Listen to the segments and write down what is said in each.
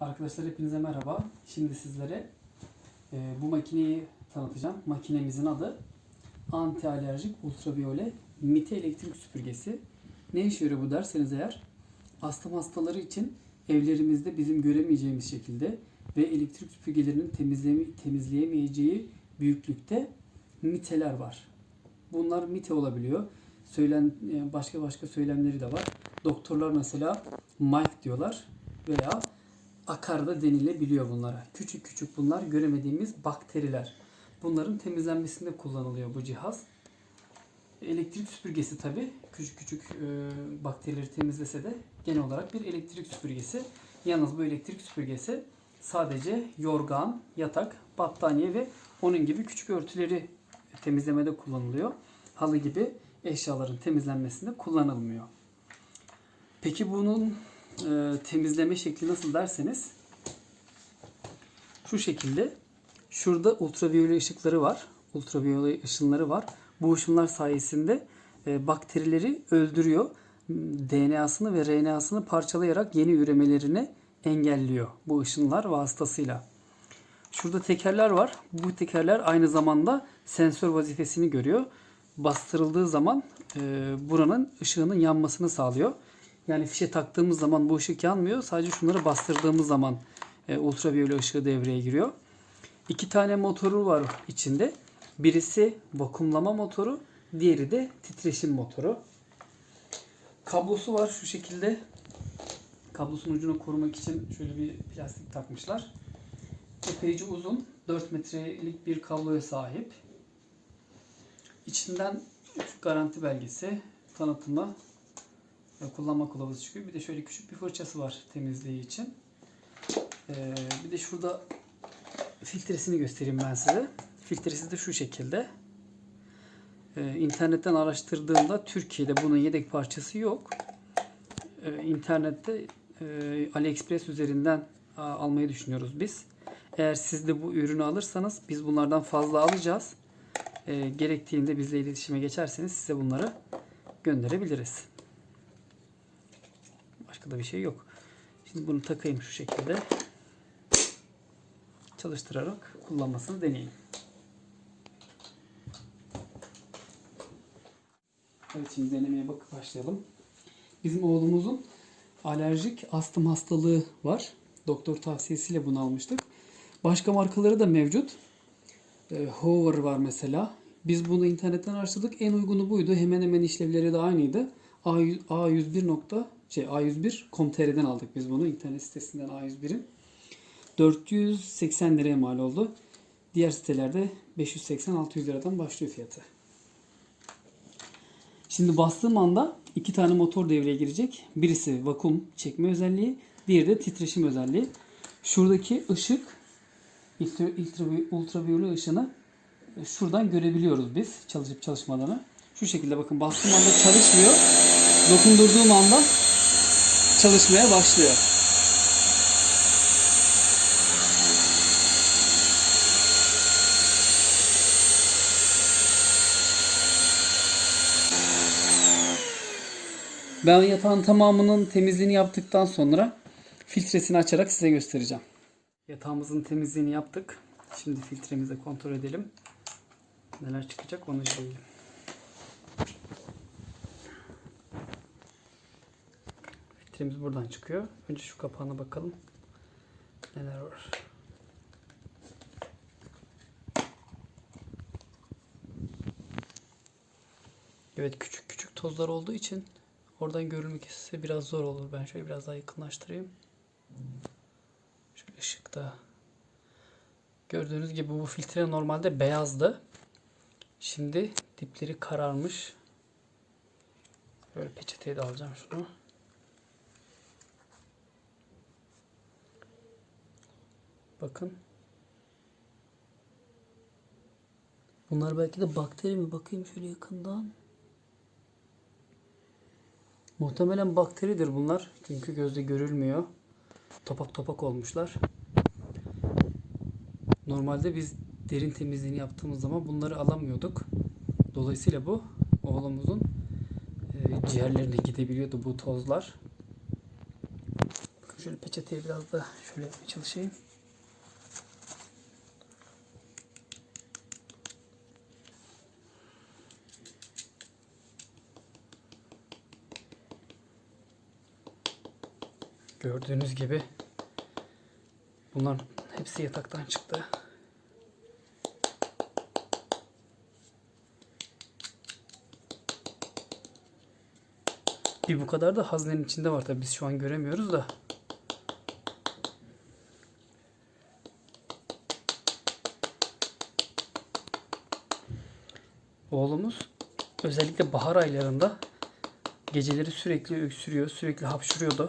Arkadaşlar hepinize merhaba. Şimdi sizlere e, bu makineyi tanıtacağım. Makinemizin adı anti alerjik ultraviyole mite elektrik süpürgesi. Ne işe yarıyor bu derseniz eğer astım hastaları için evlerimizde bizim göremeyeceğimiz şekilde ve elektrik süpürgelerinin temizleme, temizleyemeyeceği büyüklükte miteler var. Bunlar mite olabiliyor. Söylen e, başka başka söylemleri de var. Doktorlar mesela mike diyorlar veya akar da denilebiliyor bunlara. Küçük küçük bunlar göremediğimiz bakteriler. Bunların temizlenmesinde kullanılıyor bu cihaz. Elektrik süpürgesi tabi küçük küçük e, bakterileri temizlese de genel olarak bir elektrik süpürgesi. Yalnız bu elektrik süpürgesi sadece yorgan, yatak, battaniye ve onun gibi küçük örtüleri temizlemede kullanılıyor. Halı gibi eşyaların temizlenmesinde kullanılmıyor. Peki bunun e, temizleme şekli nasıl derseniz şu şekilde şurada ultraviyole ışıkları var. Ultraviyole ışınları var. Bu ışınlar sayesinde e, bakterileri öldürüyor. DNA'sını ve RNA'sını parçalayarak yeni üremelerini engelliyor bu ışınlar vasıtasıyla. Şurada tekerler var. Bu tekerler aynı zamanda sensör vazifesini görüyor. Bastırıldığı zaman e, buranın ışığının yanmasını sağlıyor. Yani fişe taktığımız zaman bu ışık yanmıyor. Sadece şunları bastırdığımız zaman e, ultraviyole ışığı devreye giriyor. İki tane motoru var içinde. Birisi vakumlama motoru, diğeri de titreşim motoru. Kablosu var şu şekilde. Kablosunun ucunu korumak için şöyle bir plastik takmışlar. Epeyce uzun, 4 metrelik bir kabloya sahip. İçinden garanti belgesi, tanıtımı kullanma kılavuzu çıkıyor. Bir de şöyle küçük bir fırçası var temizliği için. Ee, bir de şurada filtresini göstereyim ben size. Filtresi de şu şekilde. Ee, internetten araştırdığımda Türkiye'de bunun yedek parçası yok. Ee, internette e, AliExpress üzerinden a, almayı düşünüyoruz biz. Eğer siz de bu ürünü alırsanız biz bunlardan fazla alacağız. Ee, gerektiğinde bizle iletişime geçerseniz size bunları gönderebiliriz. Başka da bir şey yok. Şimdi bunu takayım şu şekilde. Çalıştırarak kullanmasını deneyin. Evet şimdi denemeye bakıp başlayalım. Bizim oğlumuzun alerjik astım hastalığı var. Doktor tavsiyesiyle bunu almıştık. Başka markaları da mevcut. E, Hover var mesela. Biz bunu internetten araştırdık. En uygunu buydu. Hemen hemen işlevleri de aynıydı. A, A101 nokta şey A101.com.tr'den aldık biz bunu. internet sitesinden A101'in. 480 liraya mal oldu. Diğer sitelerde 580-600 liradan başlıyor fiyatı. Şimdi bastığım anda iki tane motor devreye girecek. Birisi vakum çekme özelliği, diğeri de titreşim özelliği. Şuradaki ışık ultraviyole ışını şuradan görebiliyoruz biz çalışıp çalışmadığını. Şu şekilde bakın bastığım anda çalışmıyor. Dokundurduğum anda çalışmaya başlıyor. Ben yatağın tamamının temizliğini yaptıktan sonra filtresini açarak size göstereceğim. Yatağımızın temizliğini yaptık. Şimdi filtremizi kontrol edelim. Neler çıkacak onu izleyelim. Filtremiz buradan çıkıyor. Önce şu kapağına bakalım. Neler var. Evet küçük küçük tozlar olduğu için oradan görülmek ise biraz zor olur. Ben şöyle biraz daha yakınlaştırayım. Şöyle ışıkta. Gördüğünüz gibi bu filtre normalde beyazdı. Şimdi dipleri kararmış. Böyle peçeteye de alacağım şunu. Bakın. Bunlar belki de bakteri mi? Bakayım şöyle yakından. Muhtemelen bakteridir bunlar. Çünkü gözle görülmüyor. Topak topak olmuşlar. Normalde biz derin temizliğini yaptığımız zaman bunları alamıyorduk. Dolayısıyla bu oğlumuzun e, ciğerlerine gidebiliyordu bu tozlar. Bakın şöyle peçeteye biraz da şöyle çalışayım. Gördüğünüz gibi bunlar hepsi yataktan çıktı. Bir bu kadar da haznenin içinde var tabi biz şu an göremiyoruz da. Oğlumuz özellikle bahar aylarında geceleri sürekli öksürüyor, sürekli hapşuruyordu.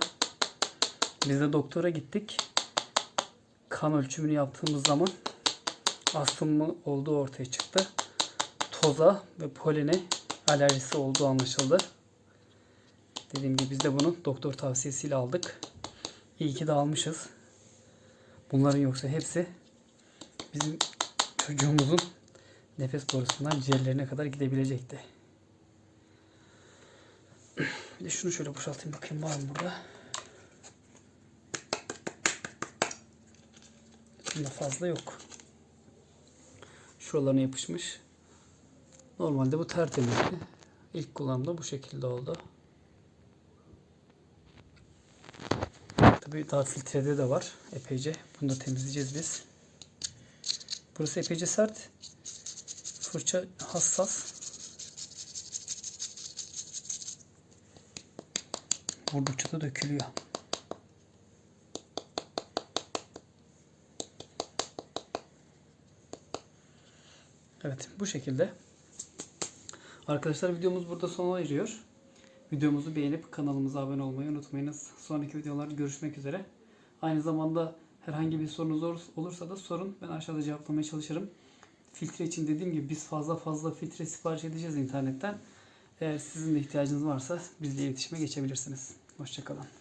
Biz de doktora gittik. Kan ölçümünü yaptığımız zaman astımı olduğu ortaya çıktı. Toza ve polene alerjisi olduğu anlaşıldı. Dediğim gibi biz de bunu doktor tavsiyesiyle aldık. İyi ki de almışız. Bunların yoksa hepsi bizim çocuğumuzun nefes borusundan ciğerlerine kadar gidebilecekti. Bir de şunu şöyle boşaltayım bakayım var mı burada. Bunda fazla yok. Şuralarına yapışmış. Normalde bu tertemizdi. İlk kullanımda bu şekilde oldu. Tabii daha filtrede de var epeyce. Bunu da temizleyeceğiz biz. Burası epeyce sert. Fırça hassas. Vurdukça da dökülüyor. Evet bu şekilde. Arkadaşlar videomuz burada sona eriyor. Videomuzu beğenip kanalımıza abone olmayı unutmayınız. Sonraki videolarda görüşmek üzere. Aynı zamanda herhangi bir sorunuz olur- olursa da sorun. Ben aşağıda cevaplamaya çalışırım. Filtre için dediğim gibi biz fazla fazla filtre sipariş edeceğiz internetten. Eğer sizin de ihtiyacınız varsa bizle iletişime geçebilirsiniz. Hoşçakalın.